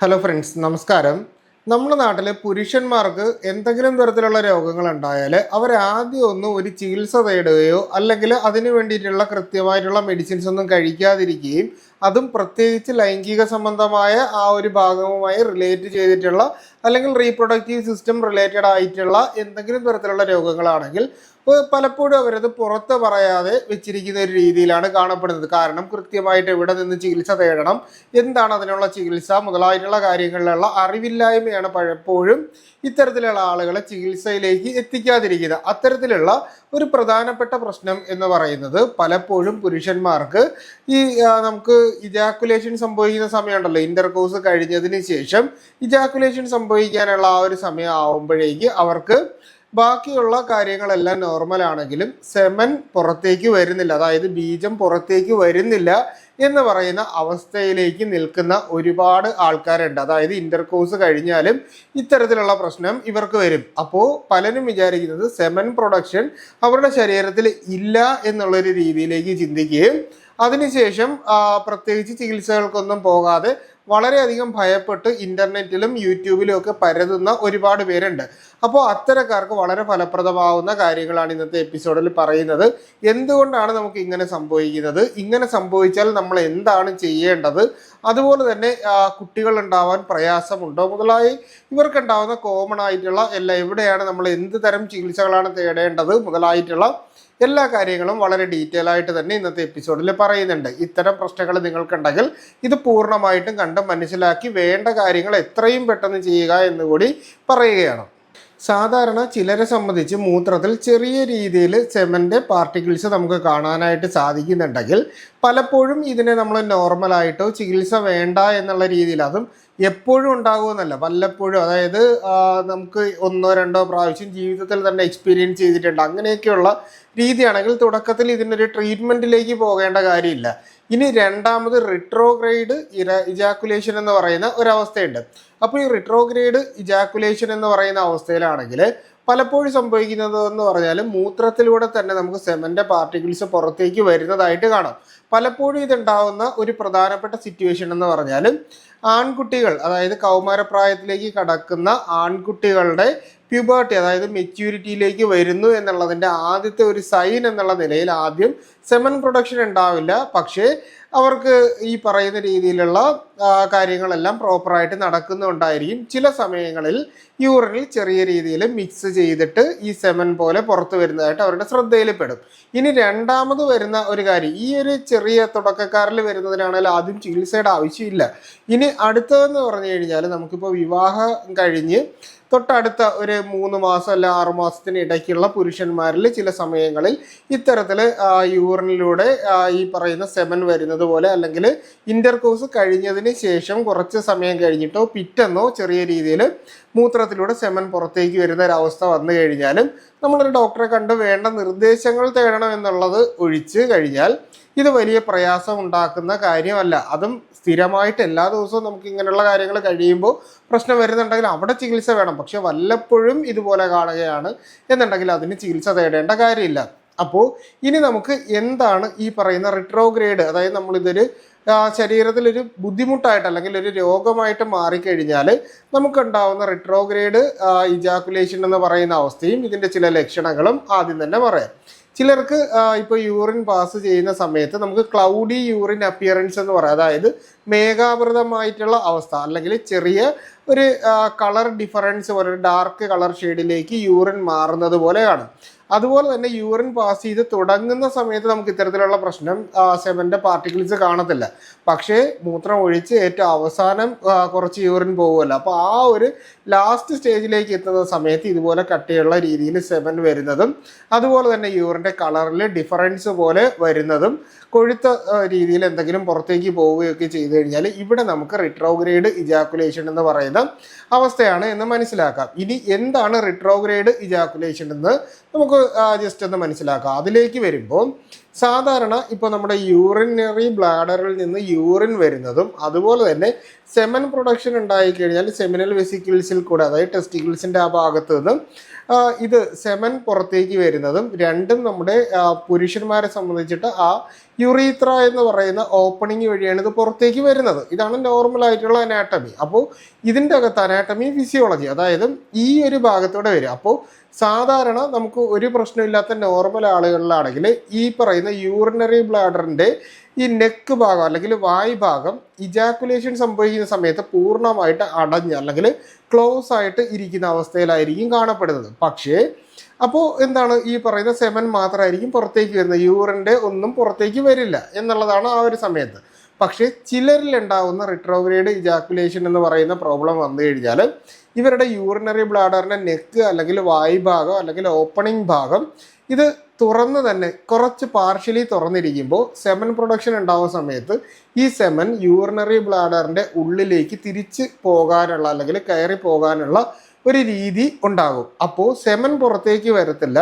Hello friends നമസ്കാരം. നമ്മുടെ നാട്ടിൽ പുരുഷന്മാർക്ക് എന്തെങ്കിലും തരത്തിലുള്ള രോഗങ്ങൾ ഉണ്ടായാൽ അവരാദ്യം ഒന്നും ഒരു ചികിത്സ തേടുകയോ അല്ലെങ്കിൽ അതിനു വേണ്ടിയിട്ടുള്ള കൃത്യമായിട്ടുള്ള മെഡിസിൻസ് ഒന്നും കഴിക്കാതിരിക്കുകയും അതും പ്രത്യേകിച്ച് ലൈംഗിക സംബന്ധമായ ആ ഒരു ഭാഗവുമായി റിലേറ്റ് ചെയ്തിട്ടുള്ള അല്ലെങ്കിൽ റീപ്രൊഡക്റ്റീവ് സിസ്റ്റം റിലേറ്റഡ് ആയിട്ടുള്ള എന്തെങ്കിലും തരത്തിലുള്ള രോഗങ്ങളാണെങ്കിൽ പലപ്പോഴും അവരത് പുറത്ത് പറയാതെ വെച്ചിരിക്കുന്ന ഒരു രീതിയിലാണ് കാണപ്പെടുന്നത്. കാരണം കൃത്യമായിട്ട് എവിടെ നിന്ന് ചികിത്സ തേടണം എന്താണ് അതിനുള്ള ചികിത്സ മുതലായിട്ടുള്ള കാര്യങ്ങളിലുള്ള അറിവില്ലായ്മയാണ് പലപ്പോഴും ഇത്തരത്തിലുള്ള ആളുകളെ ചികിത്സയിലേക്ക് എത്തിക്കാതിരിക്കുക. അത്തരത്തിലുള്ള ഒരു പ്രധാനപ്പെട്ട പ്രശ്നം എന്ന് പറയുന്നത് പലപ്പോഴും പുരുഷന്മാർക്ക് ഈ നമുക്ക് ഇജാക്കുലേഷൻ സംഭവിക്കുന്ന സമയമുണ്ടല്ലോ. ഇന്റർകോഴ്സ് കഴിഞ്ഞതിന് ശേഷം ഇജാക്കുലേഷൻ സംഭവിക്കാനുള്ള ആ ഒരു സമയം ആവുമ്പോഴേക്ക് അവർക്ക് ബാക്കിയുള്ള കാര്യങ്ങളെല്ലാം നോർമൽ ആണെങ്കിലും സെമൻ പുറത്തേക്ക് വരുന്നില്ല. അതായത് ബീജം പുറത്തേക്ക് വരുന്നില്ല എന്ന് പറയുന്ന അവസ്ഥയിലേക്ക് നിൽക്കുന്ന ഒരുപാട് ആൾക്കാരുണ്ട്. അതായത് ഇന്റർകോഴ്സ് കഴിഞ്ഞാലും ഇത്തരത്തിലുള്ള പ്രശ്നം ഇവർക്ക് വരും. അപ്പോൾ പലരും വിചാരിക്കുന്നത് സെമൻ പ്രൊഡക്ഷൻ അവരുടെ ശരീരത്തിൽ ഇല്ല എന്നുള്ളൊരു രീതിയിലേക്ക് ചിന്തിക്കുകയും അതിനുശേഷം പ്രത്യേകിച്ച് ചികിത്സകൾക്കൊന്നും പോകാതെ വളരെയധികം ഭയപ്പെട്ട് ഇന്റർനെറ്റിലും യൂട്യൂബിലും ഒക്കെ പരതുന്ന ഒരുപാട് പേരുണ്ട്. അപ്പോൾ അത്തരക്കാർക്ക് വളരെ ഫലപ്രദമാവുന്ന കാര്യങ്ങളാണ് ഇന്നത്തെ എപ്പിസോഡിൽ പറയുന്നത്. എന്തുകൊണ്ടാണ് നമുക്ക് ഇങ്ങനെ സംഭവിക്കുന്നത്? ഇങ്ങനെ സംഭവിച്ചാൽ നമ്മൾ എന്താണ് ചെയ്യേണ്ടത്? അതുപോലെ തന്നെ കുട്ടികൾ ഉണ്ടാവാൻ പ്രയാസമുണ്ടോ? മുതലായി ഇവർക്കുണ്ടാവുന്ന കോമൺ ആയിട്ടുള്ള എല്ലാ എവിടെയാണ് നമ്മൾ എന്ത് തരം ചികിത്സകളാണ് തേടേണ്ടത്? മുതലായിട്ടുള്ള എല്ലാ കാര്യങ്ങളും വളരെ ഡീറ്റെയിൽ ആയിട്ട് തന്നെ ഇന്നത്തെ എപ്പിസോഡിൽ പറയുന്നുണ്ട്. ഇത്തരം പ്രശ്നങ്ങൾ നിങ്ങൾക്കുണ്ടെങ്കിൽ ഇത് പൂർണമായിട്ടും കണ്ട് മനസ്സിലാക്കി വേണ്ട കാര്യങ്ങൾ എത്രയും പെട്ടെന്ന് ചെയ്യുക എന്നുകൂടി പറയുകയാണ്. സാധാരണ ചിലരെ സംബന്ധിച്ച് മൂത്രത്തിൽ ചെറിയ രീതിയിൽ സെമന്റെ പാർട്ടിക്കിൾസ് നമുക്ക് കാണാനായിട്ട് സാധിക്കുന്നുണ്ടെങ്കിൽ പലപ്പോഴും ഇതിനെ നമ്മൾ നോർമലായിട്ടോ ചികിത്സ വേണ്ട എന്നുള്ള രീതിയിൽ അതും എപ്പോഴും ഉണ്ടാകുമെന്നല്ല. വല്ലപ്പോഴും അതായത് നമുക്ക് ഒന്നോ രണ്ടോ പ്രാവശ്യം ജീവിതത്തിൽ തന്നെ എക്സ്പീരിയൻസ് ചെയ്തിട്ടുണ്ട്. അങ്ങനെയൊക്കെയുള്ള രീതിയാണെങ്കിൽ തുടക്കത്തിൽ ഇതിനൊരു ട്രീറ്റ്മെന്റിലേക്ക് പോകേണ്ട കാര്യമില്ല. ഇനി രണ്ടാമത് റിട്രോഗ്രേഡ് ഇര ഇജാക്കുലേഷൻ എന്ന് പറയുന്ന ഒരവസ്ഥയുണ്ട്. അപ്പോൾ ഈ റിട്രോഗ്രേഡ് ഇജാക്കുലേഷൻ എന്ന് പറയുന്ന അവസ്ഥയിലാണെങ്കിൽ പലപ്പോഴും സംഭവിക്കുന്നത് എന്ന് പറഞ്ഞാൽ മൂത്രത്തിലൂടെ തന്നെ നമുക്ക് സെമന്റെ പാർട്ടിക്കിൾസ് പുറത്തേക്ക് വരുന്നതായിട്ട് കാണാം. പലപ്പോഴും ഇതുണ്ടാവുന്ന ഒരു പ്രധാനപ്പെട്ട സിറ്റുവേഷൻ എന്ന് പറഞ്ഞാൽ ആൺകുട്ടികൾ അതായത് കൗമാരപ്രായത്തിലേക്ക് കടക്കുന്ന ആൺകുട്ടികളുടെ പ്യൂബേർട്ടി അതായത് മെച്യൂരിറ്റിയിലേക്ക് വരുന്നു എന്നുള്ളതിന്റെ ആദ്യത്തെ ഒരു സൈൻ എന്നുള്ള നിലയിൽ ആദ്യം സെമൻ പ്രൊഡക്ഷൻ ഉണ്ടാവില്ല. പക്ഷേ അവർക്ക് ഈ പറയുന്ന രീതിയിലുള്ള കാര്യങ്ങളെല്ലാം പ്രോപ്പറായിട്ട് നടക്കുന്നുണ്ടായിരിക്കും. ചില സമയങ്ങളിൽ യൂറിനിൽ ചെറിയ രീതിയിൽ മിക്സ് ചെയ്തിട്ട് ഈ സെമൻ പോലെ പുറത്തു വരുന്നതായിട്ട് അവരുടെ ശ്രദ്ധയിൽപ്പെടും. ഇനി രണ്ടാമത് വരുന്ന ഒരു കാര്യം ഈ ഒരു ചെറിയ തുടക്കക്കാരിൽ വരുന്നതിനാണെങ്കിൽ ആദ്യം ചികിത്സയുടെ ആവശ്യമില്ല. ഇനി അടുത്തതെന്ന് പറഞ്ഞു കഴിഞ്ഞാൽ നമുക്കിപ്പോൾ വിവാഹം കഴിഞ്ഞ് തൊട്ടടുത്ത ഒരു മൂന്ന് മാസം അല്ല ആറു മാസത്തിന് ഇടയ്ക്കുള്ള പുരുഷന്മാരിൽ ചില സമയങ്ങളിൽ ഇത്തരത്തിൽ യൂറിനിലൂടെ ഈ പറയുന്ന സെമൻ വരുന്നത് പോലെ അല്ലെങ്കിൽ ഇന്റർകോഴ്സ് കഴിഞ്ഞതിന് ശേഷം കുറച്ച് സമയം കഴിഞ്ഞിട്ടോ പിറ്റെന്നോ ചെറിയ രീതിയിൽ മൂത്രത്തിലൂടെ സെമൻ പുറത്തേക്ക് വരുന്ന ഒരവസ്ഥ വന്നു കഴിഞ്ഞാലും നമ്മളൊരു ഡോക്ടറെ കണ്ട് വേണ്ട നിർദ്ദേശങ്ങൾ തേടണം എന്നുള്ളത് ഒഴിച്ച് കഴിഞ്ഞാൽ ഇത് വലിയ പ്രയാസം ഉണ്ടാക്കുന്ന കാര്യമല്ല. അതും സ്ഥിരമായിട്ട് എല്ലാ ദിവസവും നമുക്ക് ഇങ്ങനെയുള്ള കാര്യങ്ങൾ കഴിയുമ്പോൾ പ്രശ്നം വരുന്നുണ്ടെങ്കിൽ അവിടെ ചികിത്സ വേണം. പക്ഷെ വല്ലപ്പോഴും ഇതുപോലെ കാണുകയാണ് എന്നുണ്ടെങ്കിൽ അതിന് ചികിത്സ തേടേണ്ട കാര്യമില്ല. അപ്പോൾ ഇനി നമുക്ക് എന്താണ് ഈ പറയുന്ന റിട്രോഗ്രേഡ് അതായത് നമ്മളിതൊരു ശരീരത്തിലൊരു ബുദ്ധിമുട്ടായിട്ട് അല്ലെങ്കിൽ ഒരു രോഗമായിട്ട് മാറിക്കഴിഞ്ഞാൽ നമുക്കുണ്ടാവുന്ന റിട്രോഗ്രേഡ് ഇജാക്കുലേഷൻ എന്ന് പറയുന്ന അവസ്ഥയും ഇതിന്റെ ചില ലക്ഷണങ്ങളും ആദ്യം തന്നെ പറയാം. ചിലർക്ക് ഇപ്പോൾ യൂറിൻ പാസ് ചെയ്യുന്ന സമയത്ത് നമുക്ക് ക്ലൗഡി യൂറിൻ അപ്പിയറൻസ് എന്ന് പറയാം. അതായത് മേഘാവൃതമായിട്ടുള്ള അവസ്ഥ. അല്ലെങ്കിൽ ചെറിയ ഒരു കളർ ഡിഫറൻസ് പോലെ ഡാർക്ക് കളർ ഷെയ്ഡിലേക്ക് യൂറിൻ മാറുന്നത് പോലെ കാണും അതുപോലെ തന്നെ യൂറിൻ പാസ് ചെയ്ത് തുടങ്ങുന്ന സമയത്ത് നമുക്ക് ഇത്തരത്തിലുള്ള പ്രശ്നം സെമന്റെ പാർട്ടിക്കിൾസ് കാണത്തില്ല. പക്ഷേ മൂത്രം ഒഴിച്ച് ഏറ്റവും അവസാനം കുറച്ച് യൂറിൻ പോകുമല്ലോ അപ്പോൾ ആ ഒരു ലാസ്റ്റ് സ്റ്റേജിലേക്ക് എത്തുന്ന സമയത്ത് ഇതുപോലെ കട്ടിയുള്ള രീതിയിൽ സെമൻ വരുന്നതും അതുപോലെ തന്നെ യൂറിന്റെ കളറിൽ ഡിഫറൻസ് പോലെ വരുന്നതും കൊഴുത്ത രീതിയിൽ എന്തെങ്കിലും പുറത്തേക്ക് പോവുകയൊക്കെ ചെയ്തു കഴിഞ്ഞാൽ ഇവിടെ നമുക്ക് റിട്രോഗ്രേഡ് ഇജാക്കുലേഷൻ എന്ന് പറയുന്ന അവസ്ഥയാണ് എന്ന് മനസ്സിലാക്കാം. ഇനി എന്താണ് റിട്രോഗ്രേഡ് ഇജാക്കുലേഷൻ എന്ന് നമുക്ക് ജസ്റ്റ് ഒന്ന് മനസ്സിലാക്കാം. അതിലേക്ക് വരുമ്പോൾ സാധാരണ ഇപ്പോൾ നമ്മുടെ യൂറിനറി ബ്ലാഡറിൽ നിന്ന് യൂറിൻ വരുന്നതും അതുപോലെ തന്നെ സെമൻ പ്രൊഡക്ഷൻ ഉണ്ടായി കഴിഞ്ഞാൽ സെമിനൽ വെസിക്കിൾസിൽ കൂടെ അതായത് ടെസ്റ്റിക്കിൾസിന്റെ ആ ഭാഗത്ത് നിന്നും ഇത് സെമൻ പുറത്തേക്ക് വരുന്നതും രണ്ടും നമ്മുടെ പുരുഷന്മാരെ സംബന്ധിച്ചിട്ട് ആ യുറീത്ര എന്ന് പറയുന്ന ഓപ്പണിംഗ് വഴിയാണ് ഇത് പുറത്തേക്ക് വരുന്നത്. ഇതാണ് നോർമൽ ആയിട്ടുള്ള അനാട്ടമി അപ്പോൾ ഇതിന്റെ അകത്ത് അനാട്ടമി ഫിസിയോളജി അതായത് ഈ ഒരു ഭാഗത്തോടെ വരും അപ്പോൾ സാധാരണ നമുക്ക് ഒരു പ്രശ്നമില്ലാത്ത നോർമൽ ആളുകളിലാണെങ്കിൽ ഈ പറയുന്ന യൂറിനറി ബ്ലാഡറിന്റെ ഈ നെക്ക് ഭാഗം അല്ലെങ്കിൽ വായ് ഭാഗം ഇജാക്കുലേഷൻ സംഭവിക്കുന്ന സമയത്ത് പൂർണമായിട്ട് അടഞ്ഞ് അല്ലെങ്കിൽ ക്ലോസ് ആയിട്ട് ഇരിക്കുന്ന അവസ്ഥയിലായിരിക്കും കാണപ്പെടുന്നത്. പക്ഷേ അപ്പോൾ എന്താണ് ഈ പറയുന്ന സെമൻ മാത്രമായിരിക്കും പുറത്തേക്ക് വരുന്നത്. യൂറിന്റെ ഒന്നും പുറത്തേക്ക് വരില്ല എന്നുള്ളതാണ് ആ ഒരു സമയത്ത്. പക്ഷേ ചിലരിൽ ഉണ്ടാവുന്ന റിട്രോഗ്രേഡ് ഇജാക്കുലേഷൻ എന്ന് പറയുന്ന പ്രോബ്ലം വന്നു കഴിഞ്ഞാൽ ഇവരുടെ യൂറിനറി ബ്ലാഡറിന്റെ നെക്ക് അല്ലെങ്കിൽ വായ് ഭാഗം അല്ലെങ്കിൽ ഓപ്പണിംഗ് ഭാഗം ഇത് തുറന്ന് തന്നെ കുറച്ച് പാർഷ്യലി തുറന്നിരിക്കുമ്പോൾ സെമൻ പ്രൊഡക്ഷൻ ഉണ്ടാവുന്ന സമയത്ത് ഈ സെമൻ യൂറിനറി ബ്ലാഡറിന്റെ ഉള്ളിലേക്ക് തിരിച്ച് പോകാനുള്ള അല്ലെങ്കിൽ കയറി പോകാനുള്ള ഒരു രീതി ഉണ്ടാകും. അപ്പോൾ സെമൻ പുറത്തേക്ക് വരത്തില്ല.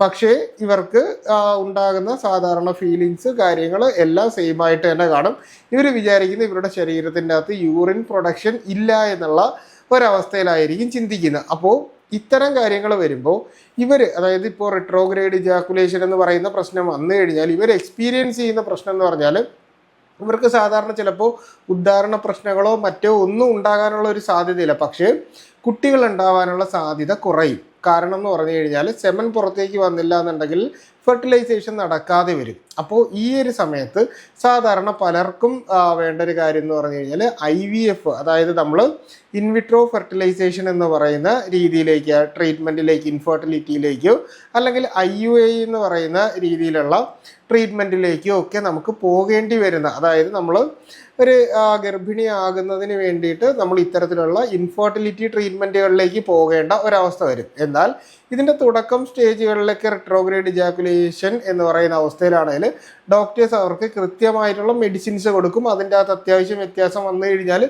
പക്ഷേ ഇവർക്ക് ഉണ്ടാകുന്ന സാധാരണ ഫീലിങ്സ് കാര്യങ്ങൾ എല്ലാം സെയിം ആയിട്ട് തന്നെ കാണും. ഇവർ വിചാരിക്കുന്ന ഇവരുടെ ശരീരത്തിന്റെ അകത്ത് യൂറിൻ പ്രൊഡക്ഷൻ ഇല്ല എന്നുള്ള ഒരവസ്ഥയിലായിരിക്കും ചിന്തിക്കുന്നത്. അപ്പോൾ ഇത്തരം കാര്യങ്ങൾ വരുമ്പോൾ ഇവർ അതായത് ഇപ്പോൾ റിട്രോഗ്രേഡ് ജാക്കുലേഷൻ എന്ന് പറയുന്ന പ്രശ്നം വന്നു കഴിഞ്ഞാൽ ഇവർ എക്സ്പീരിയൻസ് ചെയ്യുന്ന പ്രശ്നം എന്ന് പറഞ്ഞാൽ ഇവർക്ക് സാധാരണ ചിലപ്പോൾ ഉദ്ധാരണ പ്രശ്നങ്ങളോ മറ്റോ ഒന്നും ഉണ്ടാകാനുള്ള ഒരു സാധ്യതയില്ല. പക്ഷേ കുട്ടികൾ ഉണ്ടാവാനുള്ള സാധ്യത കുറയും. കാരണം എന്ന് പറഞ്ഞു കഴിഞ്ഞാൽ സെമൻ പുറത്തേക്ക് വന്നില്ല എന്നുണ്ടെങ്കിൽ ഫെർട്ടിലൈസേഷൻ നടക്കാതെ വരും. അപ്പോൾ ഈ ഒരു സമയത്ത് സാധാരണ പലർക്കും വേണ്ട ഒരു കാര്യം എന്ന് പറഞ്ഞു കഴിഞ്ഞാൽ ഐ വി എഫ് അതായത് നമ്മൾ ഇൻവിട്രോ ഫെർട്ടിലൈസേഷൻ എന്ന് പറയുന്ന രീതിയിലേക്ക് ട്രീറ്റ്മെന്റിലേക്ക് ഇൻഫെർട്ടിലിറ്റിയിലേക്കോ അല്ലെങ്കിൽ ഐ യു എ എന്ന് പറയുന്ന രീതിയിലുള്ള ട്രീറ്റ്മെന്റിലേക്കോ ഒക്കെ നമുക്ക് പോകേണ്ടി വരുന്ന അതായത് നമ്മൾ ഒരു ഗർഭിണി ഗർഭിണിയാകുന്നതിന് വേണ്ടിയിട്ട് നമ്മൾ ഇത്തരത്തിലുള്ള ഇൻഫെർട്ടിലിറ്റി ട്രീറ്റ്മെന്റുകളിലേക്ക് പോകേണ്ട ഒരവസ്ഥ വരും. എന്നാൽ ഇതിന്റെ തുടക്കം സ്റ്റേജുകളിലൊക്കെ റിട്രോഗ്രേഡ് ഇജാക്കുലേഷൻ എന്ന് പറയുന്ന അവസ്ഥയിലാണെങ്കിൽ ഡോക്ടേഴ്സ് അവർക്ക് കൃത്യമായിട്ടുള്ള മെഡിസിൻസ് കൊടുക്കും. അതിന്റെ അകത്ത് അത്യാവശ്യം വ്യത്യാസം വന്നു കഴിഞ്ഞാൽ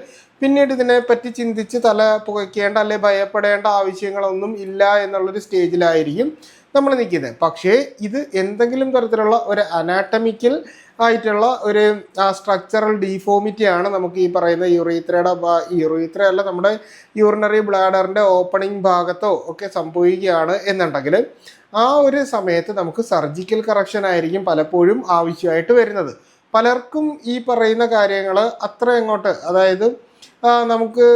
പിന്നീട് ഇതിനെപ്പറ്റി ചിന്തിച്ച് തല പുകയ്ക്കേണ്ട അല്ലെ ഭയപ്പെടേണ്ട ആവശ്യങ്ങളൊന്നും ഇല്ല എന്നുള്ളൊരു സ്റ്റേജിലായിരിക്കും നമ്മൾ നിൽക്കുന്നത്. പക്ഷേ ഇത് എന്തെങ്കിലും തരത്തിലുള്ള ഒരു അനാട്ടമിക്കൽ ആയിട്ടുള്ള ഒരു സ്ട്രക്ചറൽ ഡീഫോമിറ്റി ആണ് നമുക്ക് ഈ പറയുന്ന യുറീത്രയുടെ യുറീത്ര അല്ല നമ്മുടെ യൂറിനറി ബ്ലാഡറിന്റെ ഓപ്പണിംഗ് ഭാഗത്തോ ഒക്കെ സംഭവിക്കുകയാണ് എന്നുണ്ടെങ്കിൽ ആ ഒരു സമയത്ത് നമുക്ക് സർജിക്കൽ കറക്ഷൻ ആയിരിക്കും പലപ്പോഴും ആവശ്യമായിട്ട് വരുന്നത്. പലർക്കും ഈ പറയുന്ന കാര്യങ്ങൾ അത്ര അങ്ങോട്ട് അതായത് നമുക്ക്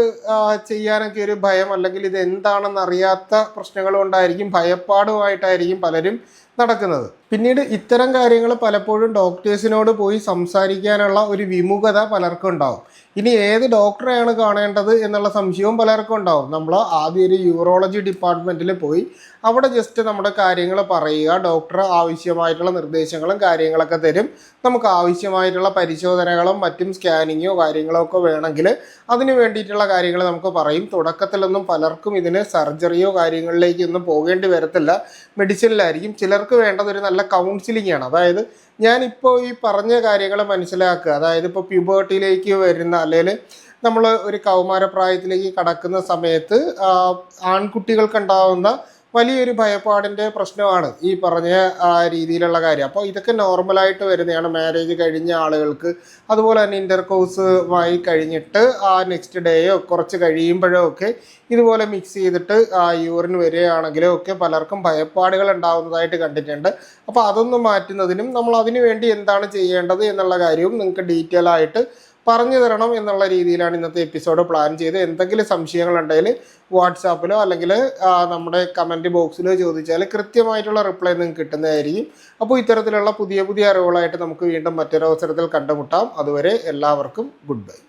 ചെയ്യാനൊക്കെ ഒരു ഭയം അല്ലെങ്കിൽ ഇത് എന്താണെന്ന് അറിയാത്ത പ്രശ്നങ്ങൾ കൊണ്ടായിരിക്കും ഭയപ്പാടുമായിട്ടായിരിക്കും പലരും നടക്കുന്നത്. പിന്നീട് ഇത്തരം കാര്യങ്ങൾ പലപ്പോഴും ഡോക്ടേഴ്സിനോട് പോയി സംസാരിക്കാനുള്ള ഒരു വിമുഖത പലർക്കും ഉണ്ടാവും. ഇനി ഏത് ഡോക്ടറെയാണ് കാണേണ്ടത് എന്നുള്ള സംശയവും പലർക്കും ഉണ്ടാവും. നമ്മൾ ആദ്യം ഒരു യൂറോളജി ഡിപ്പാർട്ട്മെന്റിൽ പോയി അവിടെ ജസ്റ്റ് നമ്മുടെ കാര്യങ്ങൾ പറയുക ഡോക്ടർ ആവശ്യമായിട്ടുള്ള നിർദ്ദേശങ്ങളും കാര്യങ്ങളൊക്കെ തരും. നമുക്ക് ആവശ്യമായിട്ടുള്ള പരിശോധനകളും മറ്റും സ്കാനിങ്ങോ കാര്യങ്ങളോ ഒക്കെ വേണമെങ്കിൽ അതിന് വേണ്ടിയിട്ടുള്ള കാര്യങ്ങൾ നമുക്ക് പറയും. തുടക്കത്തിലൊന്നും പലർക്കും ഇതിന് സർജറിയോ കാര്യങ്ങളിലേക്കൊന്നും പോകേണ്ടി വരത്തില്ല. മെഡിസിനിലായിരിക്കും ചിലർക്ക് വേണ്ടത് ഒരു നല്ല കൗൺസിലിംഗ് ആണ്. അതായത് ഞാനിപ്പോൾ ഈ പറഞ്ഞ കാര്യങ്ങൾ മനസ്സിലാക്കുക. അതായത് ഇപ്പോൾ പ്യൂബേർട്ടിയിലേക്ക് വരുന്ന അല്ലെങ്കിൽ നമ്മൾ ഒരു കൗമാരപ്രായത്തിലേക്ക് കടക്കുന്ന സമയത്ത് ആൺകുട്ടികൾക്കുണ്ടാവുന്ന വലിയൊരു ഭയപ്പാടിന്റെ പ്രശ്നമാണ് ഈ പറഞ്ഞ രീതിയിലുള്ള കാര്യം. അപ്പോൾ ഇതൊക്കെ നോർമലായിട്ട് വരുന്നതാണ്. മാരേജ് കഴിഞ്ഞ ആളുകൾക്ക് അതുപോലെ തന്നെ ഇന്റർകോഴ്സുമായി കഴിഞ്ഞിട്ട് ആ നെക്സ്റ്റ് ഡേയോ കുറച്ച് കഴിയുമ്പോഴോ ഒക്കെ ഇതുപോലെ മിക്സ് ചെയ്തിട്ട് ആ യൂറിൻ വരികയാണെങ്കിലോ ഒക്കെ പലർക്കും ഭയപ്പാടുകൾ ഉണ്ടാകുന്നതായിട്ട് കണ്ടിട്ടുണ്ട്. അപ്പോൾ അതൊന്ന് മാറ്റുന്നതിനും നമ്മൾ അതിനു വേണ്ടി എന്താണ് ചെയ്യേണ്ടത് എന്നുള്ള കാര്യവും നിങ്ങൾക്ക് ഡീറ്റെയിൽ ആയിട്ട് പറഞ്ഞു തരണം എന്നുള്ള രീതിയിലാണ് ഇന്നത്തെ എപ്പിസോഡ് പ്ലാൻ ചെയ്ത് എന്തെങ്കിലും സംശയങ്ങൾ ഉണ്ടെങ്കിൽ വാട്സാപ്പിലോ അല്ലെങ്കിൽ നമ്മുടെ കമന്റ് ബോക്സിലോ ചോദിച്ചാൽ കൃത്യമായിട്ടുള്ള റിപ്ലൈ നിങ്ങൾക്ക് കിട്ടുന്നതായിരിക്കും. അപ്പോൾ ഇത്തരത്തിലുള്ള പുതിയ പുതിയ അറിവുകളായിട്ട് നമുക്ക് വീണ്ടും മറ്റൊരവസരത്തിൽ കണ്ടുമുട്ടാം. അതുവരെ എല്ലാവർക്കും ഗുഡ് ബൈ